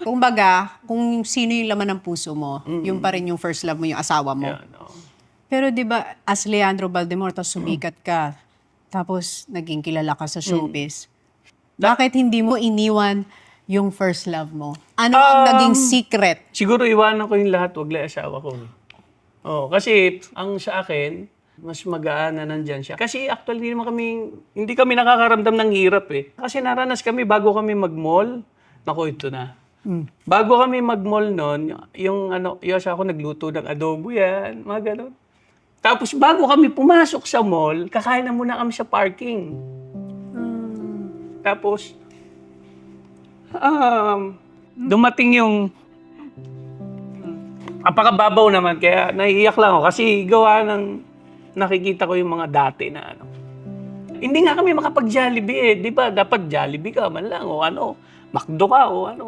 Kumbaga, kung sino yung laman ng puso mo, yung pa rin yung first love mo, yung asawa mo. Yan, oh. Pero di ba, as Leandro Valdemor, tapos sumikat ka, tapos naging kilala ka sa showbiz, bakit hindi mo iniwan yung first love mo? Ano ang Um, naging secret? Siguro iwanan ko yung lahat, wag lang asawa ko. Oh, kasi ang sa akin, mas magaan na nandyan siya. Kasi actually hindi naman kami, hindi kami nakakaramdam ng hirap eh. Kasi naranas kami bago kami mag-mall. Naku, ito na. Bago kami mag-mall noon, yung ano, yung asawa ko nagluto ng adobo yan, mga ganun. Tapos bago kami pumasok sa mall, kakain na muna kami sa parking. Tapos, um, dumating yung apakababaw naman, kaya naiiyak lang ako kasi gawa ng nakikita ko yung mga dati na ano. Hindi nga kami makapag-Jollibee eh, di ba? Dapat Jollibee ka man lang o ano, McDo ka o ano.